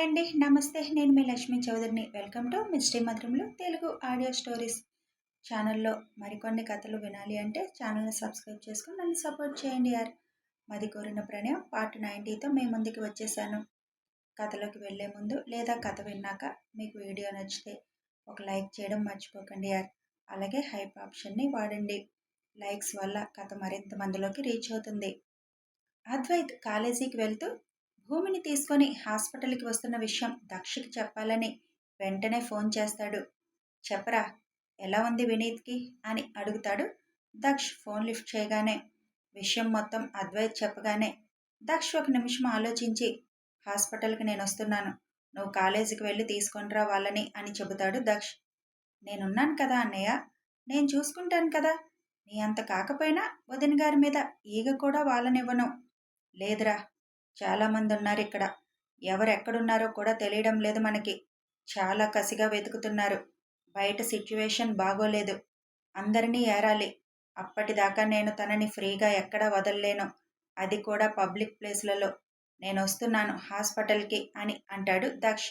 Hi అండి. నమస్తే నేను మీ లక్ష్మీ చౌదరిని. వెల్కమ్ టు మిస్టరీ మధురంలో తెలుగు ఆడియో స్టోరీస్. ఛానల్లో మరికొన్ని కథలు వినాలి అంటే ఛానల్ని సబ్స్క్రైబ్ చేసుకుని నన్ను సపోర్ట్ చేయండి యార్. మది కోరిన ప్రణయం పార్ట్ నైంటీతో మీ ముందుకు వచ్చేసాను. కథలోకి వెళ్ళే ముందు లేదా కథ విన్నాక మీకు వీడియో నచ్చితే ఒక లైక్ చేయడం మర్చిపోకండి యార్. అలాగే హైప్ ఆప్షన్ని వాడండి. లైక్స్ వల్ల కథ మరింత మందిలోకి రీచ్ అవుతుంది. అద్వైత్ కాలేజీకి వెళ్తూ భూమిని తీసుకొని హాస్పిటల్కి వస్తున్న విషయం దక్షకి చెప్పాలని వెంటనే ఫోన్ చేస్తాడు. చెప్పరా ఎలా ఉంది వినీత్కి? అని అడుగుతాడు దక్ష్ ఫోన్ లిఫ్ట్ చేయగానే. విషయం మొత్తం అద్వైత్ చెప్పగానే దక్ష్ ఒక నిమిషం ఆలోచించి హాస్పిటల్కి నేను వస్తున్నాను. నువ్వు కాలేజీకి వెళ్ళి తీసుకొనిరా వాళ్ళని అని చెబుతాడు దక్ష్. నేనున్నాను కదా అన్నయ్య? నేను చూసుకుంటాను కదా? నీ అంత కాకపోయినా వదిన గారి మీద ఈగ కూడా వాళ్ళనివ్వను లేదురా చాలామంది ఉన్నారు ఇక్కడ ఎవరు ఎక్కడున్నారో కూడా తెలియడం లేదు మనకి. చాలా కసిగా వెతుకుతున్నారు. బయట సిచ్యువేషన్ బాగోలేదు. అందరినీ ఏరాలి. అప్పటిదాకా నేను తనని ఫ్రీగా ఎక్కడా వదలలేను. అది కూడా పబ్లిక్ ప్లేస్లలో. నేను వస్తున్నాను హాస్పిటల్కి అని అంటాడు దక్ష్.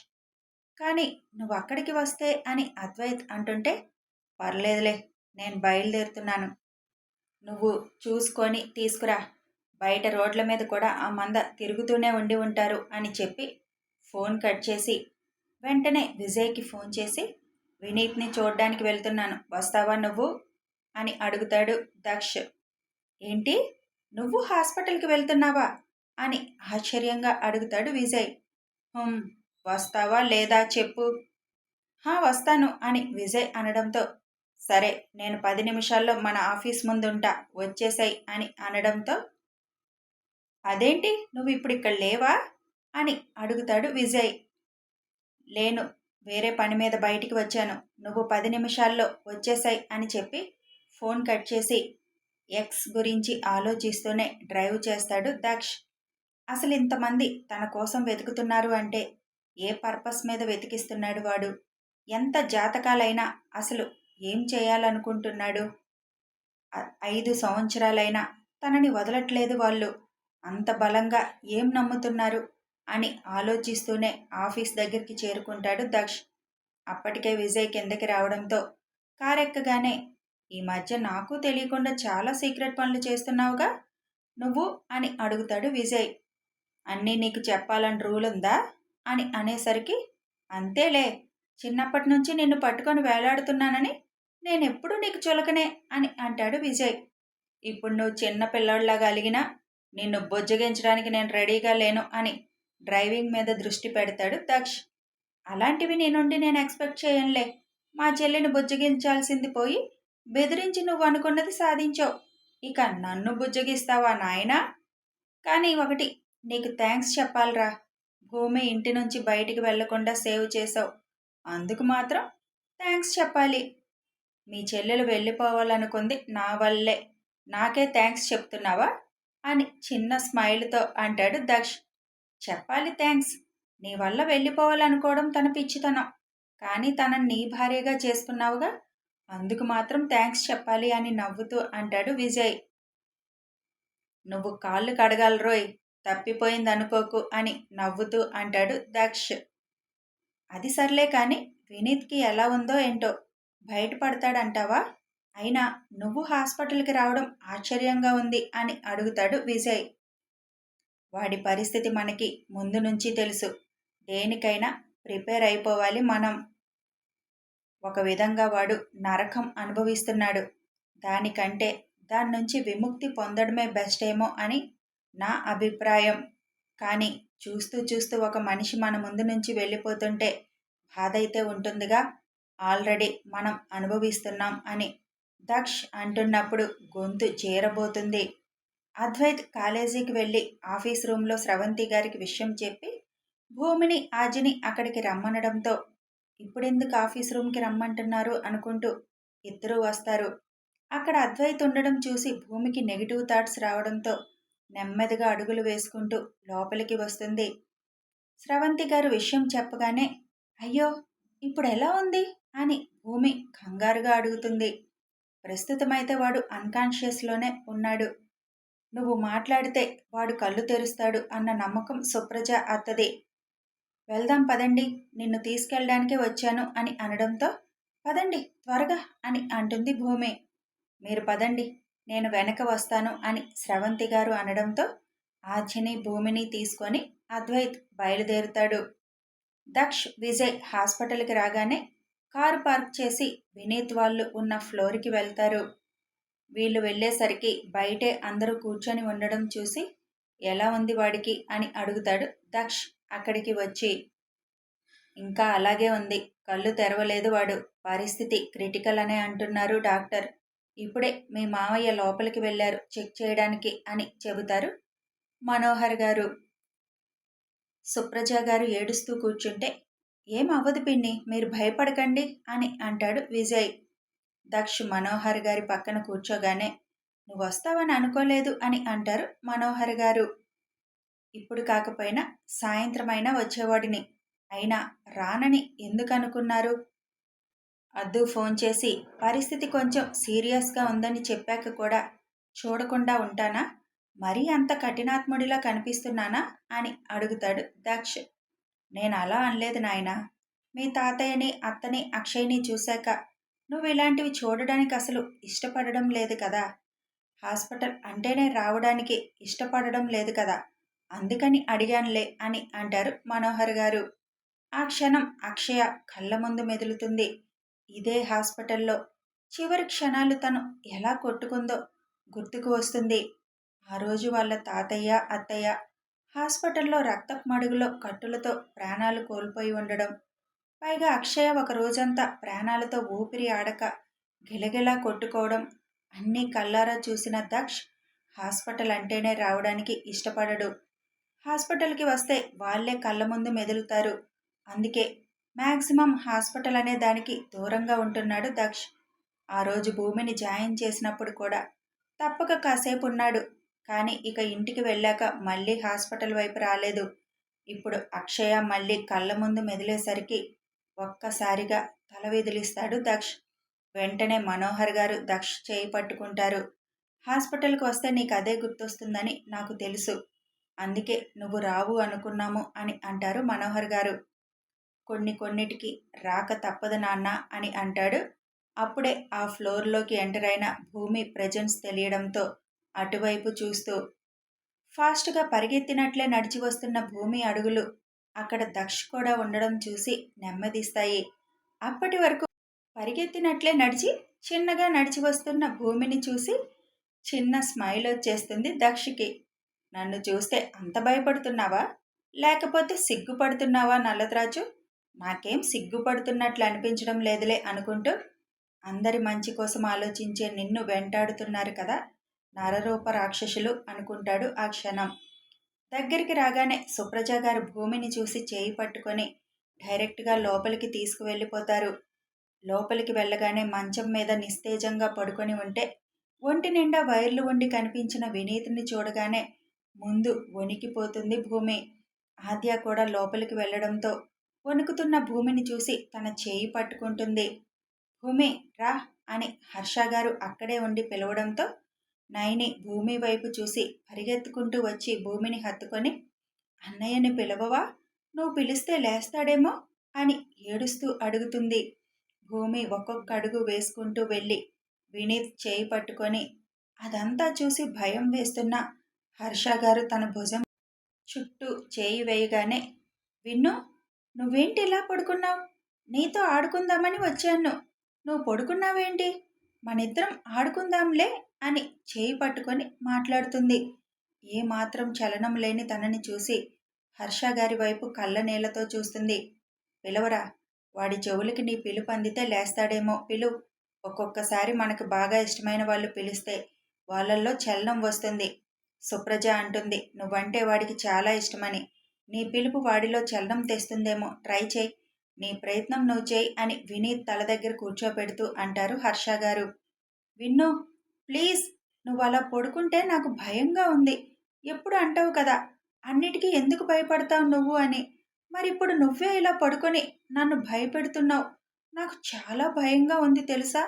కానీ నువ్వు అక్కడికి వస్తే అని అద్వైత్ అంటుంటే పర్లేదులే నేను బయలుదేరుతున్నాను. నువ్వు చూసుకొని తీసుకురా. బయట రోడ్ల మీద కూడా ఆ మంద తిరుగుతూనే ఉండి ఉంటారు అని చెప్పి ఫోన్ కట్ చేసి వెంటనే విజయ్కి ఫోన్ చేసి వినీత్ని చూడ్డానికి వెళ్తున్నాను. వస్తావా నువ్వు? అని అడుగుతాడు దక్ష్. ఏంటి? నువ్వు హాస్పిటల్కి వెళ్తున్నావా? అని ఆశ్చర్యంగా అడుగుతాడు విజయ్. వస్తావా లేదా చెప్పు. హా వస్తాను అని విజయ్ అనడంతో సరే నేను పది నిమిషాల్లో మన ఆఫీస్ ముందుంటా వచ్చేసాయి అని అనడంతో అదేంటి? నువ్వు ఇప్పుడు ఇక్కడ లేవా? అని అడుగుతాడు విజయ్. లేను వేరే పని మీద బయటికి వచ్చాను. నువ్వు పది నిమిషాల్లో వచ్చేసాయి అని చెప్పి ఫోన్ కట్ చేసి ఎక్స్ గురించి ఆలోచిస్తూనే డ్రైవ్ చేస్తాడు దక్ష్. అసలు ఇంతమంది తన కోసం వెతుకుతున్నారు అంటే ఏ పర్పస్ మీద వెతికిస్తున్నాడు వాడు? ఎంత జాతకాలైనా అసలు ఏం చేయాలనుకుంటున్నాడు? ఐదు సంవత్సరాలైనా తనని వదలట్లేదు వాళ్ళు. అంత బలంగా ఏం నమ్ముతున్నారు? అని ఆలోచిస్తూనే ఆఫీస్ దగ్గరికి చేరుకుంటాడు దక్ష్. అప్పటికే విజయ్ కిందకి రావడంతో కారెక్కగానే ఈ మధ్య నాకు తెలియకుండా చాలా సీక్రెట్ పనులు చేస్తున్నావుగా? నువ్వు అని అడుగుతాడు విజయ్. అన్నీ నీకు చెప్పాలని రూల్ ఉందా అని అనేసరికి అంతేలే. చిన్నప్పటి నుంచి నిన్ను పట్టుకొని వేలాడుతున్నానని నేనెప్పుడు నీకు చులకనే అని అంటాడు విజయ్. ఇప్పుడు నువ్వు చిన్న పిల్లాడిలాగా అలిగినా నిన్ను బొజ్జగించడానికి నేను రెడీగా లేను అని డ్రైవింగ్ మీద దృష్టి పెడతాడు దక్ష్. అలాంటివి నీ నుండి నేను ఎక్స్పెక్ట్ చేయనులే. మా చెల్లిని బుజ్జగించాల్సింది పోయి బెదిరించి నువ్వు అనుకున్నది సాధించావు. ఇక నన్ను బుజ్జగిస్తావా నాయనా? కానీ ఒకటి నీకు థ్యాంక్స్ చెప్పాలరా. భూమి ఇంటి నుంచి బయటికి వెళ్ళకుండా సేవ్ చేసావు అందుకు మాత్రం థ్యాంక్స్ చెప్పాలి. మీ చెల్లెలు వెళ్ళిపోవాలనుకుంది నా వల్లే. నాకే థ్యాంక్స్ చెప్తున్నావా? అని చిన్న స్మైల్తో అంటాడు దక్ష్. చెప్పాలి థ్యాంక్స్ నీ వల్ల వెళ్ళిపోవాలనుకోవడం తన పిచ్చితనం. కానీ తనని నీ భార్యగా చేసుకున్నావుగా అందుకు మాత్రం థ్యాంక్స్ చెప్పాలి అని నవ్వుతూ అంటాడు విజయ్. నువ్వు కాళ్ళు కడగాలరోయ్ తప్పిపోయింది అనుకోకు అని నవ్వుతూ అంటాడు దక్ష్. అది సర్లే కానీ వినీత్కి ఎలా ఉందో ఏంటో బయటపడతాడంటావా? అయినా నువ్వు హాస్పిటల్కి రావడం ఆశ్చర్యంగా ఉంది అని అడుగుతాడు విజయ్. వాడి పరిస్థితి మనకి ముందు నుంచి తెలుసు. దేనికైనా ప్రిపేర్ అయిపోవాలి మనం. ఒక విధంగా వాడు నరకం అనుభవిస్తున్నాడు. దానికంటే దాని నుంచి విముక్తి పొందడమే బెస్ట్ ఏమో అని నా అభిప్రాయం. కానీ చూస్తూ చూస్తూ ఒక మనిషి మన ముందు నుంచి వెళ్ళిపోతుంటే బాధ అయితే ఉంటుందిగా. ఆల్రెడీ మనం అనుభవిస్తున్నాం అని దక్ష్ అంటున్నప్పుడు గొంతు చేరబోతుంది. అద్వైత్ కాలేజీకి వెళ్ళి ఆఫీస్ రూమ్లో స్రవంతి గారికి విషయం చెప్పి భూమిని ఆజిని అక్కడికి రమ్మనడంతో ఇప్పుడెందుకు ఆఫీస్ రూమ్కి రమ్మంటున్నారు? అనుకుంటూ ఇద్దరూ వస్తారు. అక్కడ అద్వైత్ ఉండడం చూసి భూమికి నెగిటివ్ థాట్స్ రావడంతో నెమ్మదిగా అడుగులు వేసుకుంటూ లోపలికి వస్తుంది. స్రవంతి గారు విషయం చెప్పగానే అయ్యో ఇప్పుడు ఎలా ఉంది? అని భూమి కంగారుగా అడుగుతుంది. ప్రస్తుతమైతే వాడు అన్కాన్షియస్లోనే ఉన్నాడు. నువ్వు మాట్లాడితే వాడు కళ్ళు తెరుస్తాడు అన్న నమ్మకం సుప్రజ అత్తది. వెళ్దాం పదండి నిన్ను తీసుకెళ్ళడానికే వచ్చాను అని అనడంతో పదండి త్వరగా అని అంటుంది భూమి. మీరు పదండి నేను వెనక వస్తాను అని స్రవంతి గారు అనడంతో ఆజ్యని భూమిని తీసుకొని అద్వైత్ బయలుదేరుతాడు. దక్ష్ విజయ్ హాస్పిటల్కి రాగానే కారు పార్క్ చేసి వినీత్ వాళ్ళు ఉన్న ఫ్లోర్కి వెళ్తారు. వీళ్ళు వెళ్ళేసరికి బయటే అందరూ కూర్చొని ఉండడం చూసి ఎలా ఉంది వాడికి? అని అడుగుతాడు దక్ష్ అక్కడికి వచ్చి. ఇంకా అలాగే ఉంది. కళ్ళు తెరవలేదు వాడు. పరిస్థితి క్రిటికల్ అనే అంటున్నారు డాక్టర్. ఇప్పుడే మీ మావయ్య లోపలికి వెళ్ళారు చెక్ చేయడానికి అని చెబుతారు మనోహర్ గారు. సుప్రజ గారు ఏడుస్తూ కూర్చుంటే ఏం అవ్వదు పిన్ని మీరు భయపడకండి అని అంటాడు విజయ్. దక్ష్ మనోహర్ గారి పక్కన కూర్చోగానే నువ్వు వస్తావని అనుకోలేదు అని అంటారు మనోహర్ గారు. ఇప్పుడు కాకపోయినా సాయంత్రమైనా వచ్చేవాడిని. అయినా రానని ఎందుకు అనుకున్నారు? అద్దు ఫోన్ చేసి పరిస్థితి కొంచెం సీరియస్గా ఉందని చెప్పాక కూడా చూడకుండా ఉంటానా? మరీ అంత కఠినాత్ముడిలా కనిపిస్తున్నానా? అని అడుగుతాడు దక్ష్. నేను అలా అనలేదు నాయనా. మీ తాతయ్యని అత్తని అక్షయ్ని చూశాక నువ్వు ఇలాంటివి చూడడానికి అసలు ఇష్టపడడం లేదు కదా. హాస్పిటల్ అంటేనే రావడానికి ఇష్టపడడం లేదు కదా. అందుకని అడిగానులే అని అంటారు మనోహర్ గారు. ఆ క్షణం అక్షయ కళ్ళ ముందు మెదులుతుంది. ఇదే హాస్పిటల్లో చివరి క్షణాలు తను ఎలా కొట్టుకుందో గుర్తుకు వస్తుంది. ఆ రోజు వాళ్ళ తాతయ్య అత్తయ్య హాస్పిటల్లో రక్తపు మడుగులో కట్టులతో ప్రాణాలు కోల్పోయి ఉండడం. పైగా అక్షయ ఒక రోజంతా ప్రాణాలతో ఊపిరి ఆడక గిలగిలా కొట్టుకోవడం. అన్నీ కల్లారా చూసిన దక్ష్ హాస్పిటల్ అంటేనే రావడానికి ఇష్టపడడు. హాస్పిటల్కి వస్తే వాళ్ళే కళ్ళ ముందు మెదులుతారు. అందుకే మ్యాక్సిమం హాస్పిటల్ అనే దానికి దూరంగా ఉంటున్నాడు దక్ష్. ఆ రోజు భూమిని జాయిన్ చేసినప్పుడు కూడా తప్పక కాసేపు ఉన్నాడు కానీ ఇక ఇంటికి వెళ్ళాక మళ్ళీ హాస్పిటల్ వైపు రాలేదు. ఇప్పుడు అక్షయ మళ్ళీ కళ్ళ ముందు మెదిలేసరికి ఒక్కసారిగా తల విదిలిస్తాడు దక్ష్. వెంటనే మనోహర్ గారు దక్ష్ చేయి పట్టుకుంటారు. హాస్పిటల్కి వస్తే నీకు అదే గుర్తొస్తుందని నాకు తెలుసు. అందుకే నువ్వు రావు అనుకున్నాము అని అంటారు మనోహర్ గారు. కొన్ని కొన్నిటికి రాక తప్పదు నాన్న అని అంటాడు. అప్పుడే ఆ ఫ్లోర్లోకి ఎంటర్ అయిన భూమి ప్రజెన్స్ తెలియడంతో అటువైపు చూస్తూ ఫాస్ట్గా పరిగెత్తినట్లే నడిచి వస్తున్న భూమి అడుగులు అక్కడ దక్ష్ కూడా ఉండడం చూసి నెమ్మదిస్తాయి. అప్పటి వరకు పరిగెత్తినట్లే నడిచి చిన్నగా నడిచి వస్తున్న భూమిని చూసి చిన్న స్మైల్ వచ్చేస్తుంది దక్షికి. నన్ను చూస్తే అంత భయపడుతున్నావా? లేకపోతే సిగ్గుపడుతున్నావా నల్లద్రాజు? నాకేం సిగ్గుపడుతున్నట్లు అనిపించడం లేదులే అనుకుంటూ అందరి మంచి కోసం ఆలోచించే నిన్ను వెంటాడుతున్నారు కదా? నరరూప రాక్షసులు అనుకుంటాడు ఆ క్షణం. దగ్గరికి రాగానే సుప్రజ గారు భూమిని చూసి చేయి పట్టుకొని డైరెక్ట్గా లోపలికి తీసుకువెళ్ళిపోతారు. లోపలికి వెళ్ళగానే మంచం మీద నిస్తేజంగా పడుకొని ఉంటే ఒంటి నిండా వైర్లు ఉండి కనిపించిన వినీతిని చూడగానే ముందు వణికిపోతుంది భూమి. ఆద్య కూడా లోపలికి వెళ్ళడంతో వణుకుతున్న భూమిని చూసి తన చేయి పట్టుకుంటుంది. భూమి రా అని హర్ష గారు అక్కడే ఉండి పిలవడంతో నైని భూమి వైపు చూసి పరిగెత్తుకుంటూ వచ్చి భూమిని హత్తుకొని అన్నయ్యని పిలవవా? నువ్వు పిలిస్తే లేస్తాడేమో? అని ఏడుస్తూ అడుగుతుంది. భూమి ఒక్కొక్క అడుగు వేసుకుంటూ వెళ్ళి వినీత్ చేయి పట్టుకొని అదంతా చూసి భయం వేస్తున్న హర్ష గారు తన భుజం చుట్టూ చేయి వేయగానే విన్ను నువ్వేంటి ఇలా పడుకున్నావు? నీతో ఆడుకుందామని వచ్చాను నువ్వు పడుకున్నావేంటి? మనిద్దరం ఆడుకుందాంలే. అని చేయి పట్టుకొని మాట్లాడుతుంది. ఏమాత్రం చలనం లేని తనని చూసి హర్ష గారి వైపు కళ్ళ నీళ్ళతో చూస్తుంది. పిలవరా వాడి చెవులకి నీ పిలుపు అందితే లేస్తాడేమో పిలు. ఒక్కొక్కసారి మనకు బాగా ఇష్టమైన వాళ్ళు పిలిస్తే వాళ్ళల్లో చలనం వస్తుంది. సుప్రజ అంటుంది నువ్వంటే వాడికి చాలా ఇష్టమని. నీ పిలుపు వాడిలో చలనం తెస్తుందేమో ట్రై చేయి. నీ ప్రయత్నం నువ్వు చేయి అని వినీత్ తల దగ్గర కూర్చోపెడుతూ అంటారు హర్ష గారు. విన్నో ప్లీజ్ నువ్వు అలా పడుకుంటే నాకు భయంగా ఉంది. ఎప్పుడు అంటావు కదా అన్నిటికీ ఎందుకు భయపడతావు నువ్వు అని. మరి ఇప్పుడు నువ్వే ఇలా పడుకొని నన్ను భయపెడుతున్నావు. నాకు చాలా భయంగా ఉంది తెలుసా?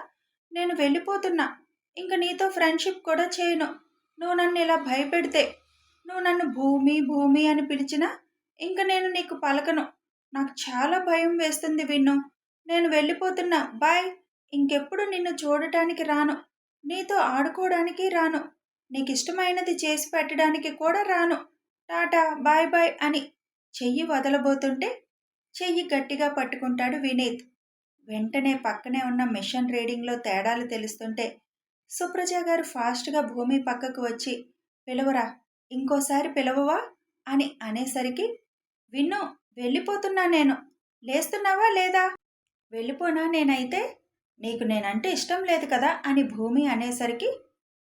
నేను వెళ్ళిపోతున్నా. ఇంక నీతో ఫ్రెండ్షిప్ కూడా చేయను. నువ్వు నన్ను ఇలా భయపెడితే నువ్వు నన్ను భూమి భూమి అని పిలిచినా ఇంక నేను నీకు పలకను. నాకు చాలా భయం వేస్తుంది విన్ను. నేను వెళ్ళిపోతున్నా. బాయ్. ఇంకెప్పుడు నిన్ను చూడటానికి రాను. నీతో ఆడుకోవడానికి రాను. నీకు ఇష్టమైనది చేసి పెట్టడానికి కూడా రాను. టాటా బాయ్ బాయ్ అని చెయ్యి వదలబోతుంటే చెయ్యి గట్టిగా పట్టుకుంటాడు వినీత్. వెంటనే పక్కనే ఉన్న మిషన్ రీడింగ్లో తేడాలు తెలుస్తుంటే సుప్రజ గారు ఫాస్ట్గా భూమి పక్కకు వచ్చి పిలవరా ఇంకోసారి పిలవవా? అని అనేసరికి విన్ను వెళ్ళిపోతున్నా నేను. లేస్తున్నావా లేదా? వెళ్ళిపోనా నేనైతే? నీకు నేనంటే ఇష్టం లేదు కదా అని భూమి అనేసరికి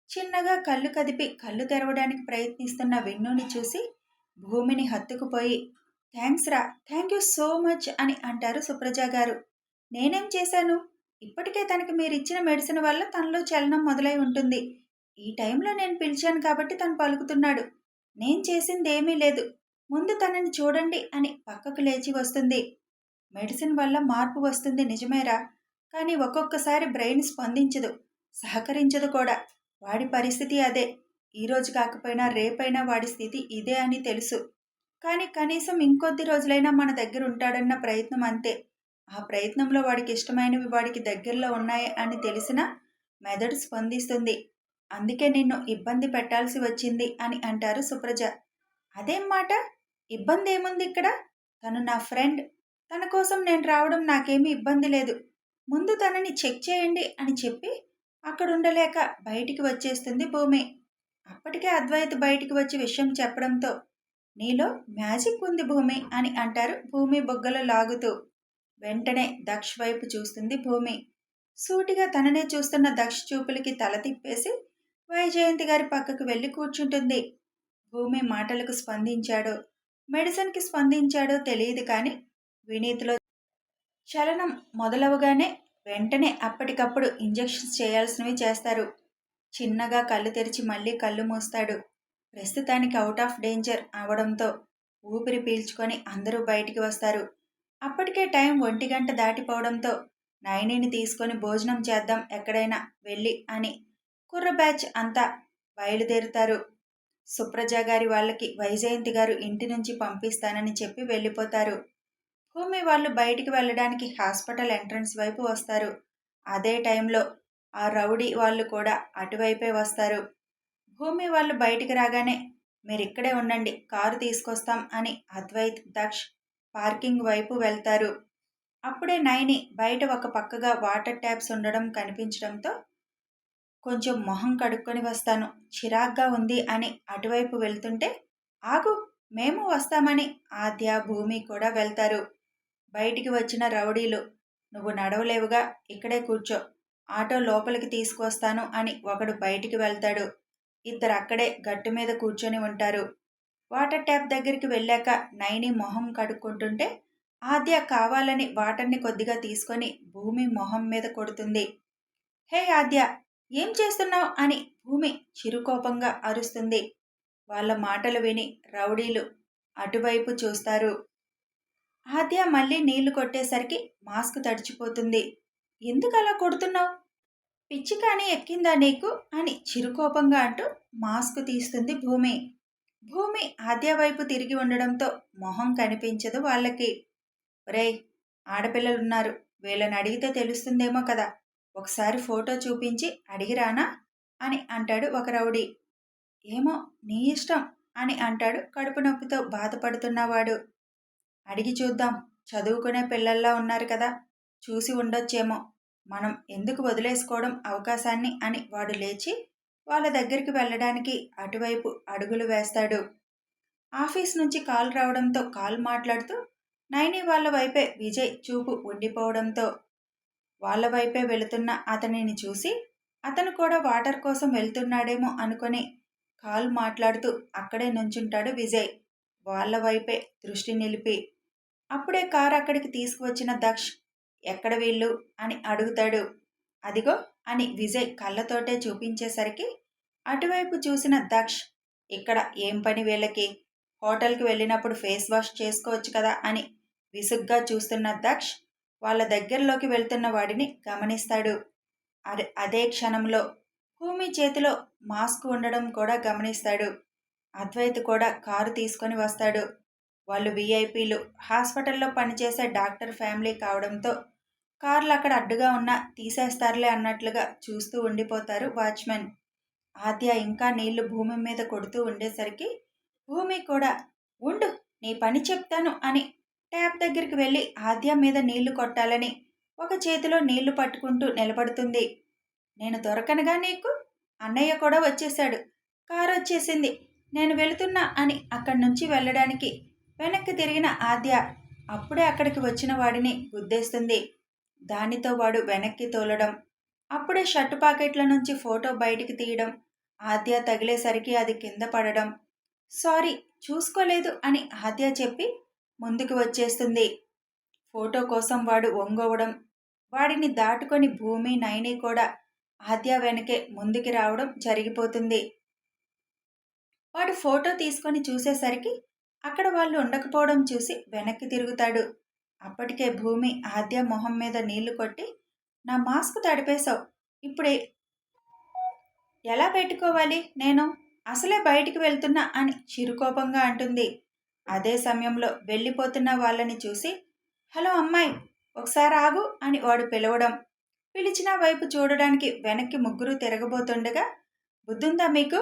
చిన్నగా కళ్ళు కదిపి కళ్ళు తెరవడానికి ప్రయత్నిస్తున్న వెన్నుని చూసి భూమిని హత్తుకుపోయి థ్యాంక్స్ రా థ్యాంక్ యూ సో మచ్ అని అంటారు సుప్రజ గారు. నేనేం చేశాను? ఇప్పటికే తనకి మీరు ఇచ్చిన మెడిసిన్ వల్ల తనలో చలనం మొదలై ఉంటుంది. ఈ టైంలో నేను పిలిచాను కాబట్టి తను పలుకుతున్నాడు. నేను చేసింది ఏమీ లేదు. ముందు తనని చూడండి అని పక్కకు లేచి వస్తుంది. మెడిసిన్ వల్ల మార్పు వస్తుంది నిజమేరా? కానీ ఒక్కొక్కసారి బ్రెయిన్ స్పందించదు సహకరించదు కూడా. వాడి పరిస్థితి అదే. ఈరోజు కాకపోయినా రేపైనా వాడి స్థితి ఇదే అని తెలుసు. కానీ కనీసం ఇంకొద్ది రోజులైనా మన దగ్గర ఉంటాడన్న ప్రయత్నం అంతే. ఆ ప్రయత్నంలో వాడికి ఇష్టమైనవి వాడికి దగ్గరలో ఉన్నాయి అని తెలిసిన మెదడు స్పందిస్తుంది. అందుకే నిన్ను ఇబ్బంది పెట్టాల్సి వచ్చింది అని అంటారు సుప్రజ. అదేం మాట? ఇబ్బంది ఏముంది ఇక్కడ? తను నా ఫ్రెండ్. తన కోసం నేను రావడం నాకేమీ ఇబ్బంది లేదు. ముందు తనని చెక్ చేయండి అని చెప్పి అక్కడ ఉండలేక బయటికి వచ్చేస్తుంది భూమి. అప్పటికే అద్వైత్ బయటికి వచ్చి విషయం చెప్పడంతో నీలో మ్యాజిక్ ఉంది భూమి అని అంటారు భూమి బొగ్గలు లాగుతూ. వెంటనే దక్ష్ వైపు చూస్తుంది భూమి. సూటిగా తననే చూస్తున్న దక్ష చూపులకి తల తిప్పేసి వైజయంతి గారి పక్కకు వెళ్ళి కూర్చుంటుంది. భూమి మాటలకు స్పందించాడో. మెడిసిన్కి స్పందించాడో తెలియదు కానీ వినీత్లో చలనం మొదలవగానే వెంటనే అప్పటికప్పుడు ఇంజెక్షన్స్ చేయాల్సినవి చేస్తారు. చిన్నగా కళ్ళు తెరిచి మళ్ళీ కళ్ళు మూస్తాడు. ప్రస్తుతానికి అవుట్ ఆఫ్ డేంజర్ అవడంతో ఊపిరి పీల్చుకొని అందరూ బయటికి వస్తారు. అప్పటికే టైం ఒంటి గంట దాటిపోవడంతో నైనిని తీసుకొని భోజనం చేద్దాం ఎక్కడైనా వెళ్ళి అని కుర్ర బ్యాచ్ అంతా బయలుదేరుతారు. సుప్రజ గారి వాళ్ళకి వైజయంతి గారు ఇంటి నుంచి పంపిస్తానని చెప్పి వెళ్ళిపోతారు. భూమి వాళ్ళు బయటికి వెళ్ళడానికి హాస్పిటల్ ఎంట్రన్స్ వైపు వస్తారు. అదే టైంలో ఆ రౌడీ వాళ్ళు కూడా అటువైపే వస్తారు. భూమి వాళ్ళు బయటికి రాగానే మీరు ఇక్కడే ఉండండి కారు తీసుకొస్తాం అని అద్వైత్ దక్ష్ పార్కింగ్ వైపు వెళ్తారు. అప్పుడే నైని బయట ఒక పక్కగా వాటర్ ట్యాప్స్ ఉండడం కనిపించడంతో కొంచెం మొహం కడుక్కొని వస్తాను చిరాగ్గా ఉంది అని అటువైపు వెళ్తుంటే ఆగు మేము వస్తామని ఆద్య భూమి కూడా వెళ్తారు. బయటికి వచ్చిన రౌడీలు నువ్వు నడవలేవుగా ఇక్కడే కూర్చో ఆటో లోపలికి తీసుకొస్తాను అని ఒకడు బయటికి వెళ్తాడు. ఇద్దరు అక్కడే గట్టు మీద కూర్చొని ఉంటారు. వాటర్ ట్యాప్ దగ్గరికి వెళ్ళాక నైని మొహం కడుక్కుంటుంటే ఆద్య కావాలని వాటర్ని కొద్దిగా తీసుకొని భూమి మొహం మీద కొడుతుంది. హే ఆద్య ఏం చేస్తున్నావు? అని భూమి చిరుకోపంగా అరుస్తుంది. వాళ్ళ మాటలు విని రౌడీలు అటువైపు చూస్తారు. ఆద్య మళ్ళీ నీళ్ళు కొట్టేసరికి మాస్క్ తడిచిపోతుంది. ఎందుకు అలా కొడుతున్నావు? పిచ్చి కానీ ఎక్కిందా నీకు? అని చిరుకోపంగా అంటూ మాస్క్ తీస్తుంది భూమి. భూమి ఆద్య వైపు తిరిగి ఉండడంతో మొహం కనిపించదు వాళ్ళకి. రే ఆడపిల్లలున్నారు. వీళ్ళని అడిగితే తెలుస్తుందేమో కదా. ఒకసారి ఫోటో చూపించి అడిగిరానా? అని అంటాడు ఒక రౌడీ. ఏమో నీ ఇష్టం అని అంటాడు కడుపు నొప్పితో బాధపడుతున్నవాడు అడిగి చూద్దాం. చదువుకునే పిల్లల్లా ఉన్నారు కదా. చూసి ఉండొచ్చేమో. మనం ఎందుకు వదిలేసుకోవడం అవకాశాన్ని అని వాడు లేచి వాళ్ళ దగ్గరికి వెళ్ళడానికి అటువైపు అడుగులు వేస్తాడు. ఆఫీస్ నుంచి కాల్ రావడంతో కాల్ మాట్లాడుతూ నైని వాళ్ళ వైపే విజయ్ చూపు ఉండిపోవడంతో వాళ్ళ వైపే వెళుతున్న అతనిని చూసి అతను కూడా వాటర్ కోసం వెళ్తున్నాడేమో అనుకొని కాల్ మాట్లాడుతూ అక్కడే నుంచుంటాడు విజయ్. వాళ్ళ వైపే దృష్టి నిలిపి అప్పుడే కారు అక్కడికి తీసుకువచ్చిన దక్ష్ ఎక్కడ వీళ్ళు? అని అడుగుతాడు. అదిగో అని విజయ్ కళ్ళతోటే చూపించేసరికి అటువైపు చూసిన దక్ష్ ఇక్కడ ఏం పని వీళ్ళకి? హోటల్కి వెళ్ళినప్పుడు ఫేస్ వాష్ చేసుకోవచ్చు కదా అని విసుగ్గా చూస్తున్న దక్ష్ వాళ్ళ దగ్గరలోకి వెళ్తున్న వాడిని గమనిస్తాడు. అదే క్షణంలో భూమి చేతిలో మాస్క్ ఉండడం కూడా గమనిస్తాడు. అద్వైత్ కూడా కారు తీసుకొని వస్తాడు. వాళ్ళు వీఐపీలు హాస్పిటల్లో పనిచేసే డాక్టర్ ఫ్యామిలీ కావడంతో కార్లు అక్కడ అడ్డుగా ఉన్నా తీసేస్తారులే అన్నట్లుగా చూస్తూ ఉండిపోతారు వాచ్మెన్. ఆద్య ఇంకా నీళ్ళు భూమి మీద కొడుతూ ఉండేసరికి భూమి కూడా ఉండు నీ పని చెప్తాను అని ట్యాప్ దగ్గరికి వెళ్ళి ఆద్య మీద నీళ్ళు కొట్టాలని ఒక చేతిలో నీళ్ళు పట్టుకుంటూ నిలబడుతుంది. నేను దొరకనుగా నీకు? అన్నయ్య కూడా వచ్చేశాడు. కారు వచ్చేసింది. నేను వెళుతున్నా అని అక్కడి నుంచి వెళ్ళడానికి వెనక్కి తిరిగిన ఆద్య అప్పుడే అక్కడికి వచ్చిన వాడిని గుద్దేస్తుంది. దానితో వాడు వెనక్కి తోలడం అప్పుడే షర్టు పాకెట్ల నుంచి ఫోటో బయటికి తీయడం ఆద్య తగిలేసరికి అది కింద పడడం. సారీ చూసుకోలేదు అని ఆద్య చెప్పి ముందుకు వచ్చేస్తుంది. ఫోటో కోసం వాడు ఒంగోవడం వాడిని దాటుకొని భూమి నైని కూడా ఆద్య వెనకే ముందుకి రావడం జరిగిపోతుంది. వాడు ఫోటో తీసుకొని చూసేసరికి అక్కడ వాళ్ళు ఉండకపోవడం చూసి వెనక్కి తిరుగుతాడు. అప్పటికే భూమి ఆద్య మొహం మీద నీళ్ళు కొట్టి నా మాస్క్ తడిపేశావు. ఇప్పుడే ఎలా పెట్టుకోవాలి నేను? అసలే బయటికి వెళ్తున్నా అని చిరుకోపంగా అంటుంది. అదే సమయంలో వెళ్ళిపోతున్న వాళ్ళని చూసి హలో అమ్మాయి ఒకసారి ఆగు అని వాడు పిలవడం. పిలిచిన వైపు చూడడానికి వెనక్కి ముగ్గురు తిరగబోతుండగా బుద్ధుందా మీకు?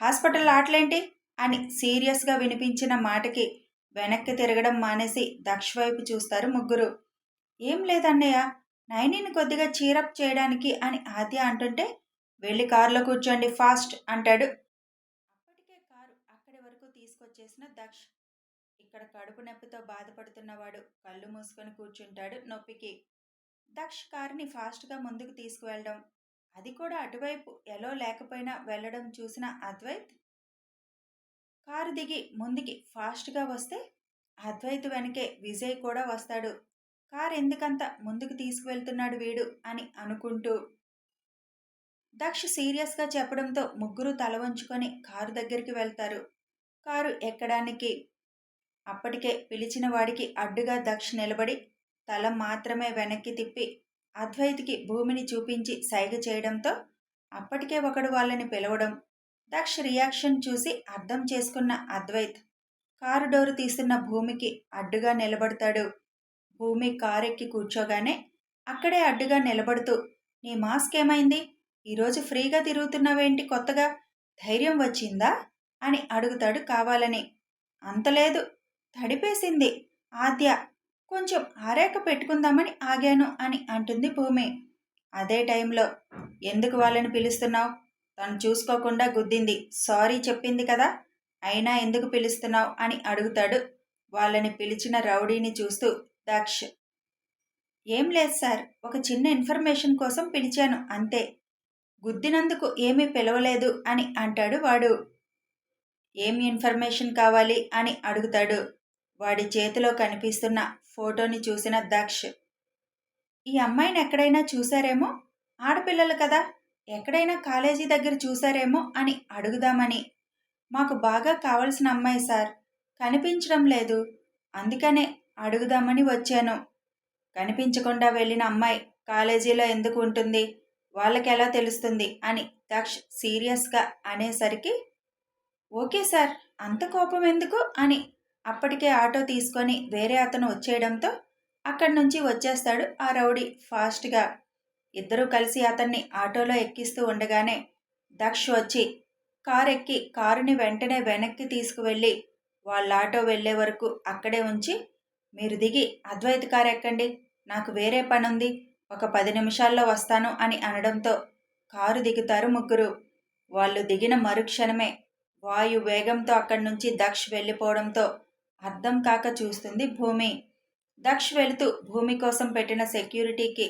హాస్పిటల్ ఆటలేంటి? అని సీరియస్గా వినిపించిన మాటకి వెనక్కి తిరగడం మానేసి దక్ష వైపు చూస్తారు ముగ్గురు. ఏం లేదన్నయ్య నైనిని కొద్దిగా చీరప్ చేయడానికి అని ఆద్య అంటుంటే వెళ్ళి కారులో కూర్చోండి ఫాస్ట్ అంటాడు. అప్పటికే కారు అక్కడి వరకు తీసుకొచ్చేసిన దక్ష ఇక్కడ కడుపు నొప్పితో బాధపడుతున్నవాడు కళ్ళు మూసుకొని కూర్చుంటాడు నొప్పికి. దక్ష కారుని ఫాస్ట్గా ముందుకు తీసుకువెళ్ళడం. అది కూడా అటువైపు ఎలో లేకపోయినా వెళ్ళడం చూసిన అద్వైత్ కారు దిగి ముందుకి ఫాస్ట్గా వస్తే అద్వైత్ వెనకే విజయ్ కూడా వస్తాడు. కారు ఎందుకంత ముందుకు తీసుకువెళ్తున్నాడు వీడు అని అనుకుంటూ. దక్ష సీరియస్గా చెప్పడంతో ముగ్గురు తల వంచుకొని కారు దగ్గరికి వెళ్తారు. కారు ఎక్కడానికి? అప్పటికే పిలిచిన వాడికి అడ్డుగా దక్ష నిలబడి తల మాత్రమే వెనక్కి తిప్పి అద్వైత్కి భూమిని చూపించి సైగ చేయడంతో అప్పటికే ఒకడు వాళ్ళని పిలవడం. దక్ష రియాక్షన్ చూసి అర్థం చేసుకున్న అద్వైత్ కారు డోరు తీస్తున్న భూమికి అడ్డుగా నిలబడతాడు. భూమి కారెక్కి కూర్చోగానే అక్కడే అడ్డుగా నిలబడుతూ నీ మాస్క్ ఏమైంది? ఈరోజు ఫ్రీగా తిరుగుతున్నావేంటి కొత్తగా? ధైర్యం వచ్చిందా? అని అడుగుతాడు కావాలని. అంతలేదు తడిపేసింది ఆద్య కొంచెం ఆరేక పెట్టుకుందామని ఆగాను అని అంటుంది భూమి. అదే టైంలో ఎందుకు వాళ్ళని పిలుస్తున్నావు? తను చూసుకోకుండా గుద్దింది. సారీ చెప్పింది కదా అయినా ఎందుకు పిలుస్తున్నావు? అని అడుగుతాడు. వాళ్ళని పిలిచిన రౌడీని చూస్తూ దక్ష్ ఏం లేదు సార్ ఒక చిన్న ఇన్ఫర్మేషన్ కోసం పిలిచాను అంతే. గుద్దినందుకు ఏమీ పిలవలేదు అని అంటాడు వాడు. ఏం ఇన్ఫర్మేషన్ కావాలి? అని అడుగుతాడు. వాడి చేతిలో కనిపిస్తున్న ఫోటోని చూసిన దక్ష్ ఈ అమ్మాయిని ఎక్కడైనా చూసారేమో? ఆడపిల్లలు కదా ఎక్కడైనా కాలేజీ దగ్గర చూసారేమో అని అడుగుదామని. మాకు బాగా కావలసిన అమ్మాయి సార్. కనిపించడం లేదు. అందుకనే అడుగుదామని వచ్చాను. కనిపించకుండా వెళ్ళిన అమ్మాయి కాలేజీలో ఎందుకు ఉంటుంది? వాళ్ళకి ఎలా తెలుస్తుంది? అని దక్ష్ సీరియస్గా అనేసరికి ఓకే సార్ అంత కోపం ఎందుకు? అని అప్పటికే ఆటో తీసుకొని వేరే అతను వచ్చేయడంతో అక్కడి నుంచి వచ్చేస్తాడు ఆ రౌడీ ఫాస్ట్గా. ఇద్దరూ కలిసి అతన్ని ఆటోలో ఎక్కిస్తూ ఉండగానే దక్ష్ వచ్చి కారు ఎక్కి కారుని వెంటనే వెనక్కి తీసుకువెళ్ళి వాళ్ళ ఆటో వెళ్ళే వరకు అక్కడే ఉంచి మీరు దిగి అద్వైత కారు ఎక్కండి. నాకు వేరే పని ఉంది ఒక పది నిమిషాల్లో వస్తాను అని అనడంతో కారు దిగుతారు ముగ్గురు. వాళ్ళు దిగిన మరుక్షణమే వాయు వేగంతో అక్కడి నుంచి దక్ష్ వెళ్ళిపోవడంతో అర్థం కాక చూస్తుంది భూమి. దక్ష్ వెళుతూ భూమి కోసం పెట్టిన సెక్యూరిటీకి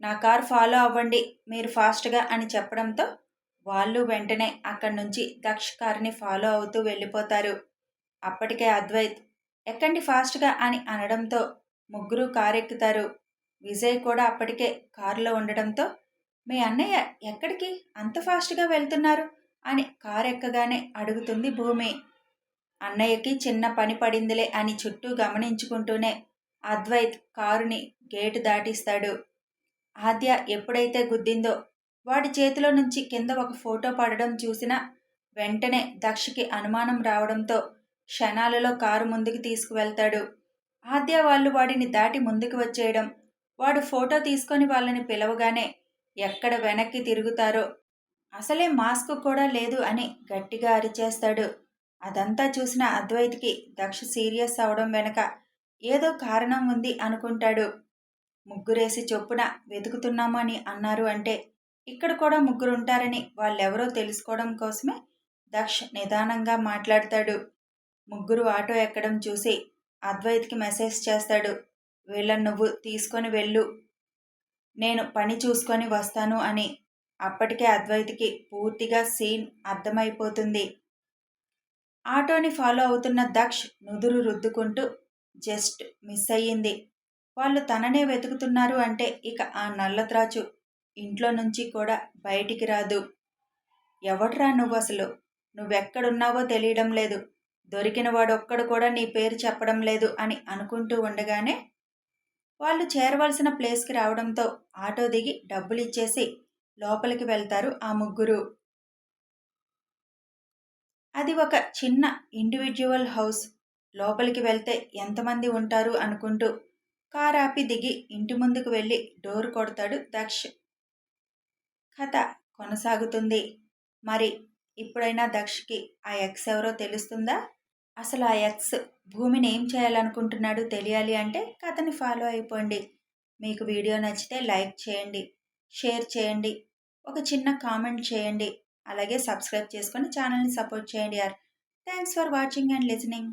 నా కార్ ఫాలో అవ్వండి మీరు ఫాస్ట్గా అని చెప్పడంతో వాళ్ళు వెంటనే అక్కడి నుంచి దక్ష్ కార్ని ఫాలో అవుతూ వెళ్ళిపోతారు. అప్పటికే అద్వైత్ ఎక్కండి ఫాస్ట్గా అని అనడంతో ముగ్గురు కారు ఎక్కుతారు విజయ్ కూడా అప్పటికే కారులో ఉండడంతో మీ అన్నయ్య ఎక్కడికి? అంత ఫాస్ట్గా వెళ్తున్నారు అని కారు ఎక్కగానే అడుగుతుంది భూమి. అన్నయ్యకి చిన్న పని పడిందిలే అని చుట్టూ గమనించుకుంటూనే అద్వైత్ కారుని గేటు దాటిస్తాడు. ఆద్య ఎప్పుడైతే గుద్దిందో వాడి చేతిలో నుంచి కింద ఒక ఫోటో పడడం చూసిన వెంటనే దక్షకి అనుమానం రావడంతో క్షణాలలో కారు ముందుకు తీసుకువెళ్తాడు. ఆద్య వాళ్ళు వాడిని దాటి ముందుకు వచ్చేయడం వాడు ఫోటో తీసుకొని వాళ్ళని పిలవగానే ఎక్కడ వెనక్కి తిరుగుతారో అసలే మాస్క్ కూడా లేదు అని గట్టిగా అరిచేస్తాడు. అదంతా చూసిన అద్వైత్కి దక్ష సీరియస్ అవడం వెనక ఏదో కారణం ఉంది అనుకుంటాడు. ముగ్గురేసి చొప్పున వెతుకుతున్నామని అన్నారు అంటే ఇక్కడ కూడా ముగ్గురు ఉంటారని వాళ్ళెవరో తెలుసుకోవడం కోసమే దక్ష నిదానంగా మాట్లాడతాడు. ముగ్గురు ఆటో ఎక్కడం చూసి అద్వైత్కి మెసేజ్ చేస్తాడు. వీళ్ళని నువ్వు తీసుకొని వెళ్ళు. నేను పని చూసుకొని వస్తాను అని. అప్పటికే అద్వైత్కి పూర్తిగా సీన్ అర్థమైపోతుంది. ఆటోని ఫాలో అవుతున్న దక్ష్ నుదురు రుద్దుకుంటూ జస్ట్ మిస్ అయ్యింది. వాళ్ళు తననే వెతుకుతున్నారు అంటే ఇక ఆ నల్లత్రాచు ఇంట్లో నుంచి కూడా బయటికి రాదు. ఎవడ్రా నువ్వు అసలు? నువ్వెక్కడున్నావో తెలియడం లేదు. దొరికిన వాడొక్కడు కూడా నీ పేరు చెప్పడం లేదు అని అనుకుంటూ ఉండగానే వాళ్ళు చేరవలసిన ప్లేస్కి రావడంతో ఆటో దిగి డబ్బులు ఇచ్చేసి లోపలికి వెళ్తారు ఆ ముగ్గురు. అది ఒక చిన్న ఇండివిజువల్ హౌస్. లోపలికి వెళ్తే ఎంతమంది ఉంటారు అనుకుంటూ కార్ ఆపి దిగి ఇంటి ముందుకు వెళ్ళి డోర్ కొడతాడు దక్ష్. కథ కొనసాగుతుంది. మరి ఇప్పుడైనా దక్షకి ఆ ఎక్స్ ఎవరో తెలుస్తుందా? అసలు ఆ ఎక్స్ భూమిని ఏం చేయాలనుకుంటున్నాడు తెలియాలి అంటే కథని ఫాలో అయిపోండి. మీకు వీడియో నచ్చితే లైక్ చేయండి షేర్ చేయండి ఒక చిన్న కామెంట్ చేయండి. అలాగే సబ్స్క్రైబ్ చేసుకొని ఛానల్ని సపోర్ట్ చేయండి యార్. Thanks for watching and listening